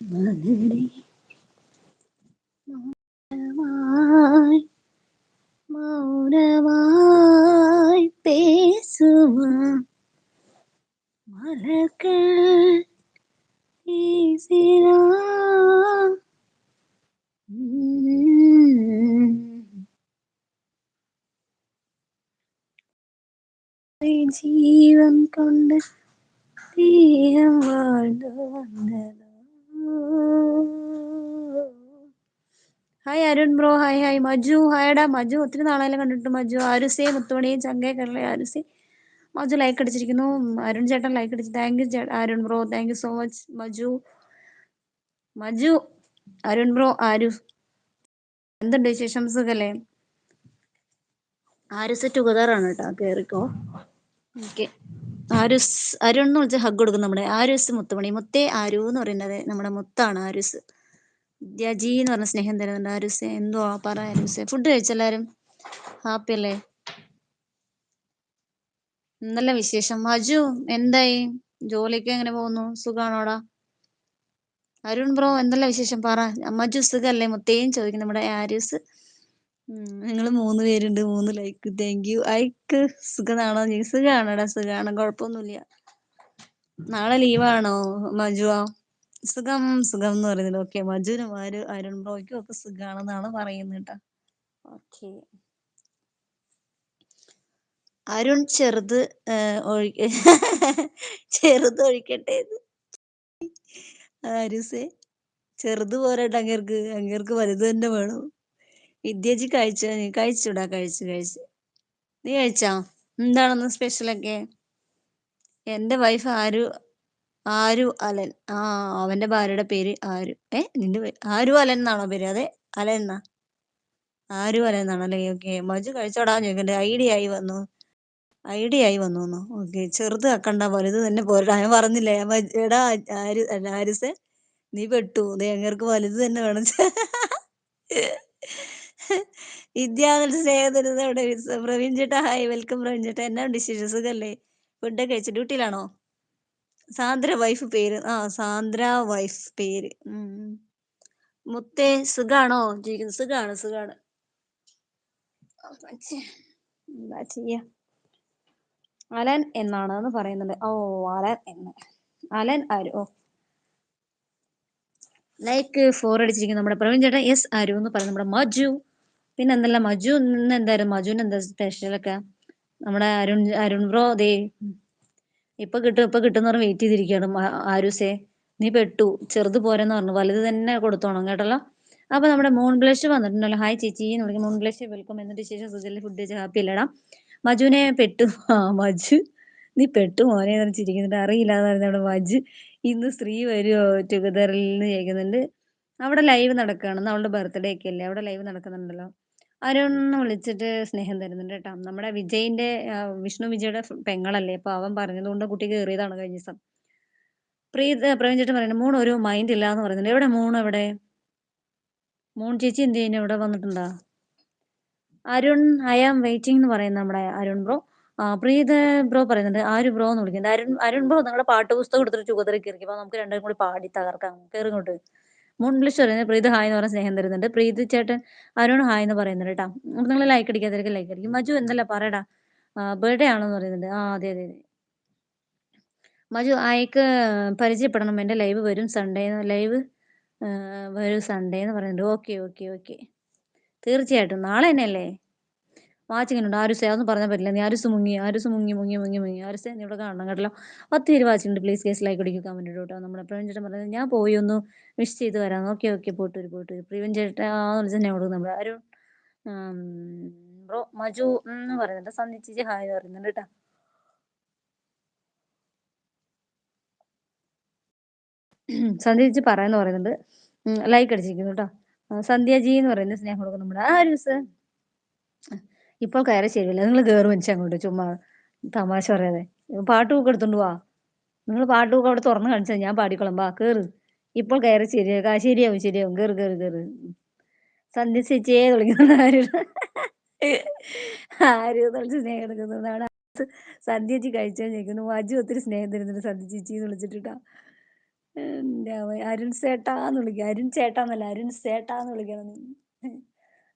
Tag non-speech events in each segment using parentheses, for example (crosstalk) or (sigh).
മലരെ മൗനമായി മൗനമായി പേസുവാ മലകൾ വീസിനാ ജീവൻ കൊണ്ട് തീരം வாழ்ந்து വന്നതോ hi Arun bro hi hi Maju ഹായടാ Maju ഒത്തിരി നാളായാലും കണ്ടിട്ട് മജു. ആരുസേ മുത്തുമണിയും ചങ്കേ കരളെ ആരുസേ. മജു ലൈക്ക് അടിച്ചിരിക്കുന്നു. അരുൺ ചേട്ടൻ ലൈക്ക് അടിച്ചു. Thank you Arun bro thank you so much Maju. Maju Arun bro ആരു എന്തുണ്ട് വിശേഷം? സുഖല്ലേ? ആരുസ് ടുഗദർ ആണ് കേട്ടോ. കേറിക്കോ. ഓക്കെ ആരുസ് അരുൺ എന്ന് വിളിച്ച് ഹഗ് കൊടുക്കും നമ്മുടെ. ആരുസ് മുത്തുമണി. മുത്തേ ആരു എന്ന് പറയുന്നത് നമ്മുടെ മുത്താണ് ആരുസ്. ജി എന്ന് പറഞ്ഞ സ്നേഹം തരുന്നുണ്ട് ആരുസ്. എന്തോ പറ ആരുസ്. ഫുഡ് കഴിച്ചെല്ലാരും ഹാപ്പി അല്ലേ? നല്ല വിശേഷം. അജു എന്തായി? ജോലിക്ക് എങ്ങനെ പോകുന്നു? സുഖാണോടാ അരുൺ ബ്രോ എന്തല്ല വിശേഷം? പറ. മജു സുഖല്ലേ? മുത്തേയും ചോദിക്കും നമ്മുടെ ആരിസ്. നിങ്ങൾ മൂന്ന് പേരുണ്ട് മൂന്ന് ലൈക്ക് താങ്ക് യു ഐക്ക് സുഖമാണോ? സുഖാണോടാ? സുഖാണ് കുഴപ്പമൊന്നുമില്ല. നാളെ ലീവാണോ മജുവാ? സുഖം സുഖം എന്ന് പറയുന്നത് ഓക്കെ മജുനും ആര് അരുൺ ബ്രോയ്ക്കും ഒക്കെ സുഖാണെന്നാണ് പറയുന്നത് ഓക്കെ അരുൺ ചെറുത് ഒഴിക്ക (laughs) ചെറുത് ഒഴിക്കട്ടെ ആരുസേ ചെറുത് പോരട്ടെ അങ്ങേർക്ക് അങ്ങേർക്ക് വലുത് തന്നെ വേണം. വിദ്യാജി കഴിച്ച? കഴിച്ചുടാ കഴിച്ചു കഴിച്ചു. നീ കഴിച്ചോ? എന്താണെന്ന് സ്പെഷ്യലൊക്കെ? എന്റെ വൈഫ് ആരു ആരു അലൻ. ആ അവന്റെ ഭാര്യയുടെ പേര് ആരു. ഏ നിന്റെ ആരു അലൻ എന്നാണോ പേര്? അതെ അലൻ എന്നാ? ആരു അലൻ എന്നാണല്ലേ ഓക്കെ മജു കഴിച്ചോടാ ചോദിക്കണ്ടേ ഐഡിയ ആയി വന്നു. ഐഡിയ ആയി വന്നു ഓക്കെ ചെറുത് ആക്കണ്ട വലുത് തന്നെ പോരടാ. ഞാൻ പറഞ്ഞില്ലേ എടാ ആര് ആരിസെ നീ പെട്ടു. അങ്ങേർക്ക് വലുത് തന്നെ വേണം. ചേട്ടാ ഹായ് വെൽക്കം ചേട്ടാ. ഡ്യൂട്ടിയിലാണോ? സാന്ദ്ര വൈഫ് പേര്. ആ സാന്ദ്ര വൈഫ് പേര്. മുത്തേ സുഖാണോ? ജീവിക്കുന്നത് സുഖാണ് സുഖാണ്. എന്താ ചെയ്യാ? അലൻ എന്നാണ് എന്ന് പറയുന്നുണ്ട്. ഓ അലൻ എന്ന്. അലൻ ആര്? ഓ. ലൈക്ക് ഫോർ അടിച്ചിരിക്കുന്നു നമ്മുടെ പ്രവീൺ ചേട്ടൻ എസ് ആരു എന്ന് പറയുന്നത് നമ്മുടെ മജു. പിന്നെ എന്തല്ല മജു ഇന്ന് എന്തായാലും മജുവിന് എന്താ സ്പെഷ്യലൊക്കെ? നമ്മുടെ അരുൺ അരുൺ ബ്രോ ദേ ഇപ്പൊ കിട്ടും ഇപ്പൊ കിട്ടുന്ന പറഞ്ഞ് വെയിറ്റ് ചെയ്തിരിക്കുകയാണ് ആരുസേ. നീ പെട്ടു ചെറുത് പോരെന്ന് പറഞ്ഞു. വലുത് തന്നെ കൊടുത്തോണം കേട്ടല്ലോ? അപ്പൊ നമ്മുടെ മൂൺ ബ്ലഷ് വന്നിട്ടുണ്ടല്ലോ. ഹായ് ചേച്ചി എന്ന് വിളിക്കും മൂൺ ബ്ലഷ് വെൽക്കം എന്നിട്ട് ശേഷം സുജലി ഫുഡ് കഴിച്ച് ഹാപ്പി അല്ലടാ. മജുവിനെ പെട്ടു. ആ മജു. നീ പെട്ടു മോനെ ചിരിക്കുന്നുണ്ട് അറിയില്ല എന്ന് പറഞ്ഞ നമ്മുടെ മജു. ഇന്ന് സ്ത്രീ വരുമോ ടുഗദറിൽ നിന്ന് ചോദിക്കുന്നുണ്ട് അവിടെ ലൈവ് നടക്കുകയാണ്. അവളുടെ ബർത്ത്ഡേ ഒക്കെ അല്ലേ? അവിടെ ലൈവ് നടക്കുന്നുണ്ടല്ലോ. അരുണ് വിളിച്ചിട്ട് സ്നേഹം തരുന്നുണ്ട് കേട്ടോ. നമ്മുടെ വിജയിന്റെ വിഷ്ണു വിജയുടെ പെങ്ങളല്ലേ? അപ്പൊ അവൻ പറഞ്ഞതുകൊണ്ട് കുട്ടി കയറിയതാണ് കഴിഞ്ഞ ദിവസം. പ്രീത് പ്രവീൺ ചേട്ടൻ പറയുന്നത് മൂൺ ഒരു മൈൻഡ് ഇല്ല എന്ന് പറയുന്നുണ്ട്. എവിടെ മൂൺ എവിടെ മൂൺ ചേച്ചി എന്ത് ചെയ്യുന്നു? ഇവിടെ വന്നിട്ടുണ്ടാ? അരുൺ ഐ ആം വെയിറ്റിംഗ് എന്ന് പറയുന്നു നമ്മുടെ അരുൺ ബ്രോ. പ്രീത് ബ്രോ പറയുന്നുണ്ട് ആര് ബ്രോ എന്ന് വിളിക്കുന്നത് അരുൺ അരുൺ ബ്രോ നിങ്ങളുടെ പാട്ട് പുസ്തകം എടുത്തിട്ട് ചുവതറി കയറി അപ്പൊ നമുക്ക് രണ്ടും കൂടി പാടി തകർക്കാം. കയറി ഇങ്ങോട്ട് മുൻലിഷ് പറയുന്നത് പ്രീത് ഹായ് എന്ന് പറഞ്ഞ സ്നേഹം തരുന്നുണ്ട്. പ്രീത് ചേട്ടൻ അരുൺ ഹായ് എന്ന് പറയുന്നുണ്ട് കേട്ടോ നിങ്ങൾ ലൈക്ക് അടിക്കാതിരിക്കും ലൈക്ക് അടിക്കും. മജു എന്തല്ല പറയടാ. ബർത്ത്ഡേ ആണെന്ന് പറയുന്നുണ്ട്. ആ അതെ അതെ അതെ. മജു ആയിക്ക് പരിചയപ്പെടണം. എന്റെ ലൈവ് വരും സൺഡേ ലൈവ് വരും സൺഡേ എന്ന് പറയുന്നുണ്ട്. ഓക്കെ ഓക്കെ ഓക്കെ തീർച്ചയായിട്ടും. നാളെ തന്നെയല്ലേ? വാച്ചിങ്ങുണ്ട് ആരുസേ അതൊന്നും പറഞ്ഞാൽ പറ്റില്ല. നീ ആരുസ് മുങ്ങി ആരുസ് മുങ്ങി മുങ്ങി മുങ്ങി മുങ്ങി. ആരുസേ നീ ഇവിടെ കാണണം കേട്ടല്ലോ. പത്ത് പേര് വാച്ചിങ്ങുണ്ട് പ്ലീസ് കേസ് ലൈക്ക് അടിക്കുക കമന്റ് കേട്ടോ. നമ്മുടെ പ്രവീൺ ചേട്ടൻ പറഞ്ഞത് ഞാൻ പോയി ഒന്ന് വിഷ് ചെയ്ത് വരാം. ഓക്കെ ഓക്കെ പോയിട്ട് വരും പോയിട്ട് വരും. പ്രവീൺ ചേട്ടൻ ആ വിളിച്ച് തന്നെ കൊടുക്കും നമ്മൾ ആരും ബ്രോ മജു എന്ന് പറയുന്നുണ്ട്. സന്ദിച്ച് ഹായ് പറയുന്നുണ്ട് കേട്ടോ. സന്ധ്യ പറയാന്ന് പറയുന്നുണ്ട്. ലൈക്ക് അടിച്ചിരിക്കുന്നു കേട്ടോ. സന്ധ്യാജി എന്ന് പറയുന്നത് സ്നേഹം കൊടുക്കും നമ്മുടെ ആ ന്യൂസ് ഇപ്പോൾ കയറി ശരിയല്ല നിങ്ങൾ കയറി വെച്ച് അങ്ങോട്ട് ചുമ്മാ തമാശ പറയാതെ. പാട്ട് ബുക്ക് എടുത്തോണ്ട് വാ. നിങ്ങൾ പാട്ട് ബുക്ക് അവിടെ തുറന്ന് കാണിച്ചാൽ ഞാൻ പാടിക്കോളാം. വാ കയറ് ഇപ്പോൾ കയറി ശരിയാ ശരിയാവും ശരിയാവും. കയറ് കയറ് കയറ് സന്ധ്യ ചേച്ചിയെ വിളിക്കുന്ന ആരും ആരും സ്നേഹം എടുക്കുന്നതാണ് സന്ധ്യ ചേച്ചി കഴിച്ചാൽ ചോദിക്കുന്നു. അജു ഒത്തിരി സ്നേഹം തരുന്നുണ്ട് സന്ധ്യ ചേച്ചി എന്ന് വിളിച്ചിട്ടാ അരുൺ സേട്ടാന്ന് വിളിക്കുക അരുൺ ചേട്ടാന്നല്ല അരുൺ സേട്ടാന്ന് വിളിക്കണം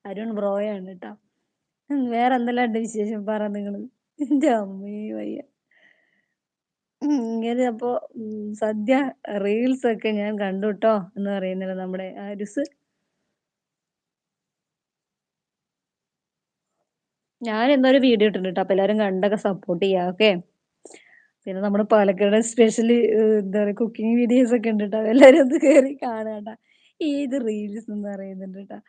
അരുൺ ബ്രോയാണ് കേട്ടോ. വേറെ എന്തെല്ലാം ഉണ്ട് വിശേഷം? പറ നിങ്ങൾ. എന്റെ അമ്മേ വയ്യ. ഇങ്ങനെ അപ്പൊ സദ്യ റീൽസ് ഒക്കെ ഞാൻ കണ്ടു കേട്ടോ എന്ന് പറയുന്നത് നമ്മുടെ ആരുസ് ഞാൻ എന്നൊരു വീഡിയോ ഇട്ടിട്ടുണ്ട് ട്ടോ അപ്പൊ എല്ലാരും കണ്ടൊക്കെ സപ്പോർട്ട് ചെയ്യാം ഓക്കെ പിന്നെ നമ്മുടെ പാലക്കാട് സ്പെഷ്യൽ എന്താ പറയാ കുക്കിംഗ് വീഡിയോസ് ഒക്കെ ഉണ്ട് കേട്ടോ എല്ലാവരും അത് കയറി കേട്ടോ. ഏത് റീൽസ് എന്ന് പറയുന്നുണ്ട് കേട്ടോ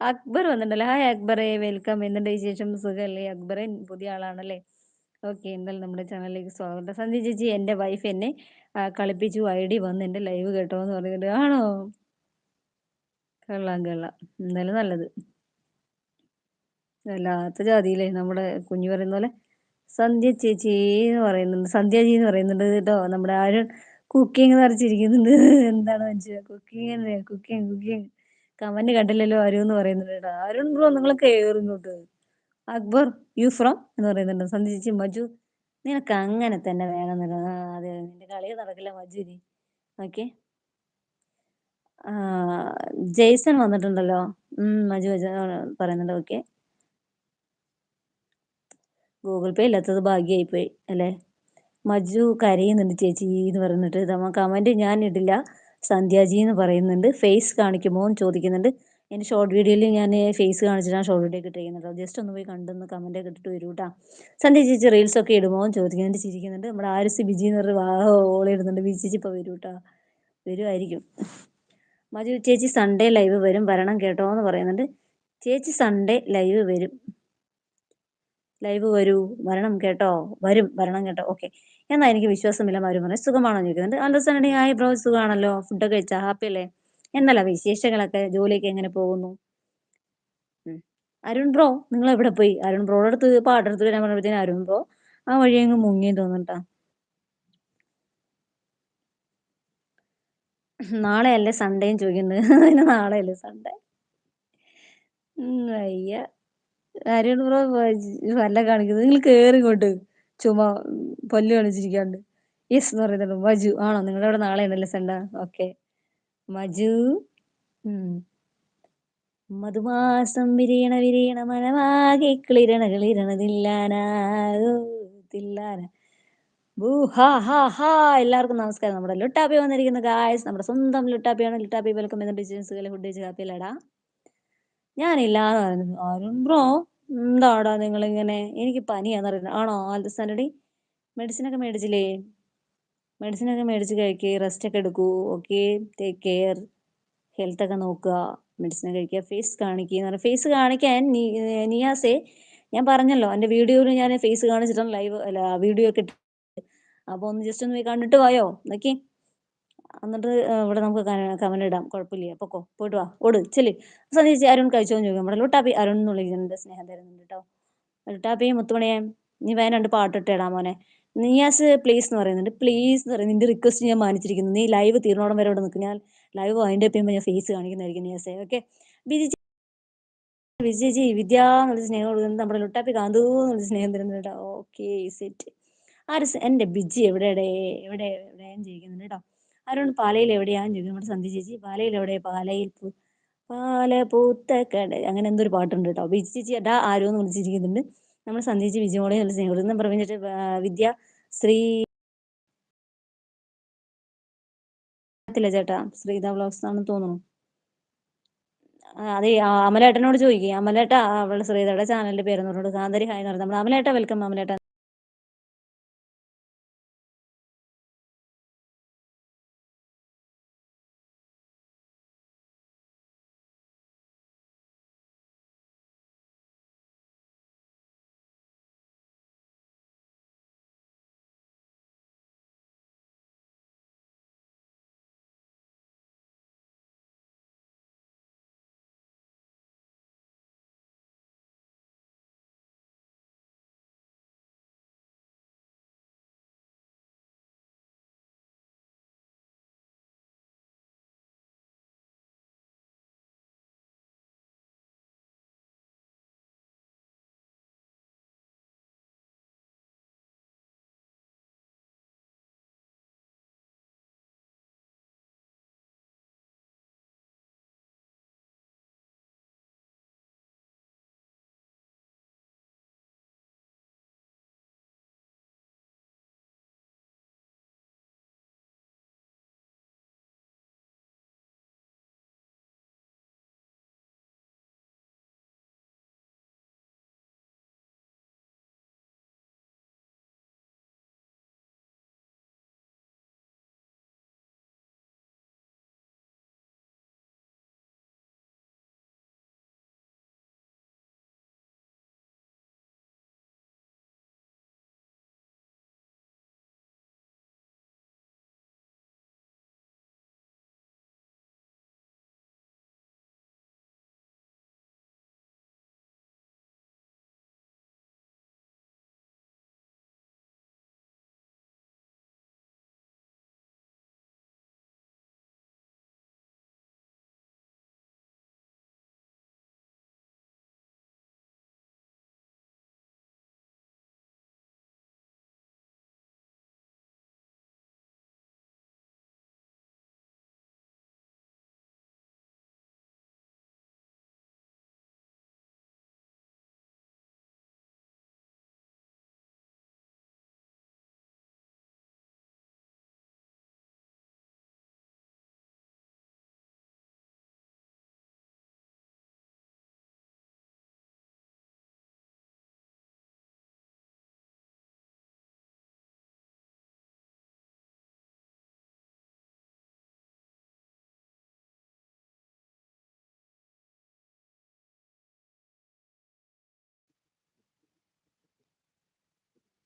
അക്ബർ വന്നിട്ടുണ്ടല്ലോ. ഹായ് അക്ബറെ വെൽക്കം എന്തുണ്ട് വിശേഷം? സുഖല്ലേ? അക്ബറെ പുതിയ ആളാണല്ലേ? ഓക്കെ എന്തായാലും നമ്മുടെ ചാനലിലേക്ക് സ്വാഗതം. സന്ധ്യ ചേച്ചി എന്റെ വൈഫ് എന്നെ കളിപ്പിച്ചു ഐ ഡി വന്ന് എന്റെ ലൈവ് കേട്ടോ എന്ന് പറഞ്ഞിട്ട് ആണോ? കൊള്ളാം കൊള്ളാം. എന്തായാലും നല്ലത്. വല്ലാത്ത ജാതിയില്ലേ നമ്മുടെ കുഞ്ഞു പറയുന്ന പോലെ. സന്ധ്യ ചേച്ചി എന്ന് പറയുന്നുണ്ട്. സന്ധ്യാജി എന്ന് പറയുന്നുണ്ട് കേട്ടോ. നമ്മുടെ ആരും കുക്കിംഗ് നിറച്ചിരിക്കുന്നുണ്ട് എന്താണ് മനസ്സിലാ കുക്കിംഗ് കുക്കിംഗ് കുക്കിംഗ് കമന്റ് കണ്ടില്ലല്ലോ അരു എന്ന് പറയുന്നുണ്ട് അരുൺ ബ്രോ നിങ്ങൾ കേറുന്നുണ്ട് അക്ബർ യു ഫ്രം എന്ന് പറയുന്നുണ്ട്. സന്ധ്യ ചേച്ചി മജു നിനക്ക് അങ്ങനെ തന്നെ വേണം അതെ നിന്റെ കളി നടക്കില്ല മജുരി ഓക്കെ ജെയ്സൺ വന്നിട്ടുണ്ടല്ലോ. മജു മജു പറയുന്നുണ്ട്. ഓക്കെ ഗൂഗിൾ പേ ഇല്ലാത്തത് ഭാഗ്യമായി പോയി അല്ലേ? മജു കരയുന്നുണ്ട് ചേച്ചി എന്ന് പറഞ്ഞിട്ട്. കമന്റ് ഞാൻ ഇടില്ല. സന്ധ്യാജി എന്ന് പറയുന്നുണ്ട്. ഫേസ് കാണിക്കുമോ എന്ന് ചോദിക്കുന്നുണ്ട്. എന്റെ ഷോർട്ട് വീഡിയോയിൽ ഞാൻ ഫേസ് കാണിച്ചിട്ടാണ് ഷോർട്ട് വീഡിയോ ഒക്കെ ചെയ്യുന്നത് ജസ്റ്റ് ഒന്ന് പോയി കണ്ടൊന്ന് കമന്റ് ഒക്കെ ഇട്ടിട്ട് വരൂ കേട്ടോ സന്ധ്യ ചേച്ചി റീൽസ് ഒക്കെ ഇടുമോ എന്ന് ചോദിക്കുന്നുണ്ട് ചിരിക്കുന്നുണ്ട്. നമ്മുടെ ആരിസ് ബിജി എന്ന് പറഞ്ഞ ഓളിടുന്നുണ്ട് ബിജി ചേച്ചി ഇപ്പോൾ വരൂ കേട്ടോ വരുമായിരിക്കും മജു ചേച്ചി സൺഡേ ലൈവ് വരും. വരണം കേട്ടോ എന്ന് പറയുന്നുണ്ട്. ചേച്ചി സൺഡേ ലൈവ് വരും. ലൈവ് വരൂ വരണം കേട്ടോ വരും വരണം കേട്ടോ. ഓക്കെ എന്നാ എനിക്ക് വിശ്വാസമില്ല അവർ പറഞ്ഞു സുഖമാണോ ചോദിക്കുന്നത് അണ്ടർസ്റ്റാൻഡിങ് ആയി ബ്രോ സുഖമാണല്ലോ. ഫുഡൊക്കെ കഴിച്ചാ ഹാപ്പി അല്ലേ? എന്നല്ല വിശേഷങ്ങളൊക്കെ ജോലിയൊക്കെ എങ്ങനെ പോകുന്നു? അരുൺ ബ്രോ നിങ്ങൾ എവിടെ പോയി? അരുൺ ബ്രോയുടെ അടുത്ത് പാട്ടെടുത്ത് ഞാൻ പറഞ്ഞപ്പോഴത്തേനും അരുൺ ബ്രോ ആ വഴി അങ്ങ് മുങ്ങിയെന്ന് നാളെ അല്ലേ സൺഡേയും ചോദിക്കുന്നത് (laughs) നാളെ അല്ലേ സൺഡേ അയ്യ അരുൺ ബ്രോ വല്ല കാണിക്കുന്നത്? നിങ്ങൾ കേറി ഇങ്ങോട്ട്. ചുമ്മാ ഉം, പല്ല് കാണിച്ചിരിക്കാണ്ട്. യെസ് എന്ന് പറയുന്നുണ്ട്. മജു. ആണോ? നിങ്ങളുടെ അവിടെ നാളെ ഉണ്ടല്ലേ സെണ്ട ഓക്കെ മജു. മധുമാസം വിരിയണ വിരിയണ മനമാകെ കിളിരണ കിളിരണ തില്ലാന എല്ലാവർക്കും നമസ്കാരം. നമ്മുടെ ലുട്ടാപ്പി വന്നിരിക്കുന്ന ഗായ്സ് നമ്മുടെ സ്വന്തം ലുട്ടാപ്പിയാണ്. ലുട്ടാപ്പി വെൽക്കം എന്ന ബിസിനസ്സുകളെ ഫുഡ് കഴിച്ച് ഹാപ്പി അല്ലടാ ഞാനില്ലാന്ന് പറയുന്നത് അരുൺ ബ്രോ എന്താടാ നിങ്ങൾ ഇങ്ങനെ എനിക്ക് പനിയാന്ന് പറയുന്നത് ആണോ ആൽദസാനടി മെഡിസിൻ ഒക്കെ മേടിച്ചില്ലേ? മെഡിസിൻ ഒക്കെ മേടിച്ച് കഴിക്കുക റെസ്റ്റ് ഒക്കെ എടുക്കൂ ഓക്കെ? ടേക്ക് കെയർ ഹെൽത്ത് ഒക്കെ നോക്കുക. മെഡിസിൻ കഴിക്കുക. ഫേസ് കാണിക്കുക എന്ന് പറഞ്ഞാൽ ഫേസ് കാണിക്കാൻ നിയാസേ ഞാൻ പറഞ്ഞല്ലോ എന്റെ വീഡിയോയിൽ ഞാൻ ഫേസ് കാണിച്ചിട്ടാണ് ലൈവ് അല്ല വീഡിയോ ഒക്കെ അപ്പൊ അപ്പോൾ ഒന്ന് ജസ്റ്റ് ഒന്ന് പോയി കണ്ടിട്ട് പോയോ നോക്കി എന്നിട്ട് ഇവിടെ നമുക്ക് കമന്റ് ഇടാം. കുഴപ്പമില്ല. പൊക്കോ പോയിട്ട് വാ. ഓട് ചെല്ലി. സന്ധ്യ അരുൺ കഴിച്ചോ എന്ന് ചോദിക്കും. നമ്മുടെ ലുട്ടാപ്പി അരുൺ എന്ന് വിളിക്കുന്നുണ്ട് സ്നേഹം തരുന്നുണ്ട് കേട്ടോ ലുട്ടാപ്പി മുത്തുമണിയെ നീ വേഗം രണ്ട് പാട്ട് ഇട്ടേടാ മോനെ. നിയാസ് പ്ലീസ് എന്ന് പറയുന്നുണ്ട്. പ്ലീസ് എന്ന് പറയുന്നത് നിന്റെ റിക്വസ്റ്റ് ഞാൻ മാനിച്ചിരിക്കുന്നു. നീ ലൈവ് തീർന്നോടം വരെ ഇവിടെ നിൽക്കും. ഞാൻ ലൈവ് അതിന്റെ ചെയ്യുമ്പോൾ ഞാൻ ഫേസ് കാണിക്കുന്നതായിരിക്കും നിയാസെ. ഓക്കെ ബിജി വിജയജി വിദ്യ എന്നുള്ള സ്നേഹം കൊടുക്കുന്നത് നമ്മുടെ ലുട്ടാപ്പി കാന്തു എന്നുള്ള സ്നേഹം തരുന്നുണ്ട് കേട്ടോ ഓക്കെ സെറ്റ് ആര് എന്റെ ബിജി എവിടെ എവിടെ എവിടെയാന്ന് ചോദിക്കുന്നുണ്ട് കേട്ടോ അരുൺ പാലയിൽ എവിടെയാന്ന് ചോദിക്കും. നമ്മുടെ സന്ധ്യ ചേച്ചി പാലയിൽ എവിടെ പാലയിൽ പാല പൂത്ത കട. അങ്ങനെ എന്തോ ഒരു പാട്ടുണ്ട് കേട്ടോ. ബിജി ചേച്ചി അതാ ആരോ എന്ന് വിളിച്ചിരിക്കുന്നുണ്ട്. നമ്മൾ സന്ധ്യ ചേച്ചി വിജയമോളെ നല്ല സ്നേഹം പറഞ്ഞിട്ട് വിദ്യ ശ്രീ ചേട്ടാ. ശ്രീത വ്ലോഗ്സ് ആണെന്ന് തോന്നുന്നു. അതെ അമലേട്ടനോട് ചോദിക്കുക അമലേട്ട അവളുടെ ശ്രീതയുടെ ചാനലിന്റെ പേര് പറഞ്ഞോട് കാന്തരി ഹായ് എന്ന് നമ്മൾ അമലേട്ട വെൽക്കം അമലേട്ട.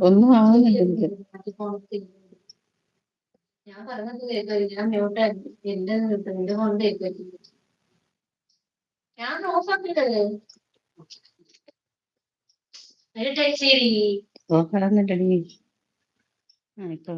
ഒന്നും ആവുന്നില്ല എനിക്ക് ഞാൻ പറഞ്ഞത് ഞാൻ മ്യൂട്ടായിരുന്നു എന്റെ എന്റെ കൊണ്ട് ഞാൻ ഞാൻ ഓഫാക്കിട്ടല്ലേ ശരി. ഓഫ് കടന്നിട്ടടി ആ ഇപ്പൊ